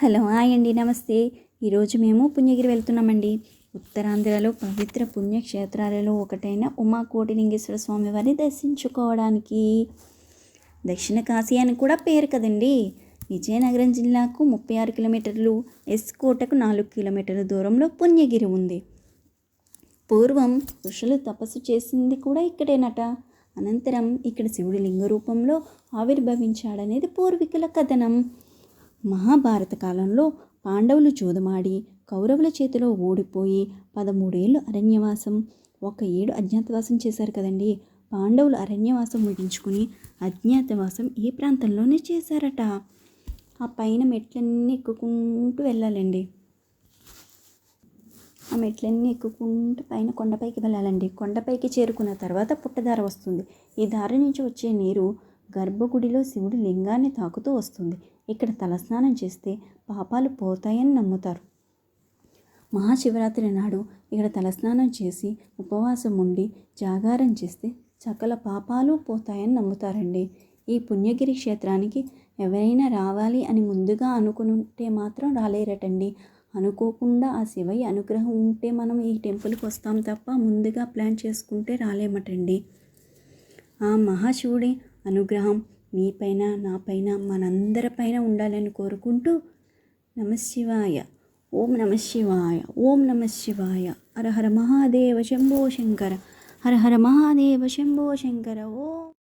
Hello hi అండి నమస్తే. ఈరోజు మేము పుణ్యగిరి వెళ్తున్నామండి. ఉత్తరాంధ్రలో పవిత్ర పుణ్యక్షేత్రాలలో ఒకటైన ఉమాకోటిలింగేశ్వర స్వామి వారిని దర్శించుకోవడానికి. దక్షిణ కాశీ అని కూడా పేరు కదండి. విజయనగరం జిల్లాకు ముప్పై ఆరు కిలోమీటర్లు ఎస్కోటకు నాలుగు కిలోమీటర్ల దూరంలో పుణ్యగిరి ఉంది. పూర్వం ఋషులు తపస్సు చేసింది కూడా ఇక్కడేనట. అనంతరం ఇక్కడ శివుడి లింగ రూపంలో ఆవిర్భవించాడనేది పూర్వీకుల కథనం. మహాభారత కాలంలో పాండవులు జూదమాడి కౌరవుల చేతిలో ఓడిపోయి పదమూడేళ్ళు అరణ్యవాసం. ఒక ఏడు అజ్ఞాతవాసం చేశారు కదండి. పాండవులు అరణ్యవాసం ముగించుకుని అజ్ఞాతవాసం ఈ ప్రాంతంలోనే చేశారట? ఆ పైన మెట్లన్నీ ఎక్కుకుంటూ వెళ్ళాలండి. ఆ మెట్లన్నీ ఎక్కుకుంటూ పైన కొండపైకి వెళ్ళాలండి. కొండపైకి చేరుకున్న తర్వాత పుట్టదార వస్తుంది. ఈ దారి నుంచి వచ్చే నీరు గర్భగుడిలో శివుడి లింగాన్ని తాకుతూ వస్తుంది. ఇక్కడ తలస్నానం చేస్తే పాపాలు పోతాయని నమ్ముతారు. మహాశివరాత్రి నాడు ఇక్కడ తలస్నానం చేసి ఉపవాసం ఉండి జాగారం చేస్తే సకల పాపాలు పోతాయని నమ్ముతారండి. ఈ పుణ్యగిరి క్షేత్రానికి ఎవరైనా రావాలి అని ముందుగా అనుకుంటే మాత్రం రాలేరటండి. అనుకోకుండా ఆ శివయ్య అనుగ్రహం ఉంటే మనం ఈ టెంపుల్కి వస్తాం తప్ప ముందుగా ప్లాన్ చేసుకుంటే రాలేమటండి. ఆ మహాశివుడి అనుగ్రహం మీపైన నాపైన మనందరిపైన ఉండాలని కోరుకుంటూ నమశివాయ ఓం నమశివాయ ఓం నమశివాయ హర హర మహాదేవ శంభో శంకర. హర హర మహాదేవ శంభో శంకర. ఓం.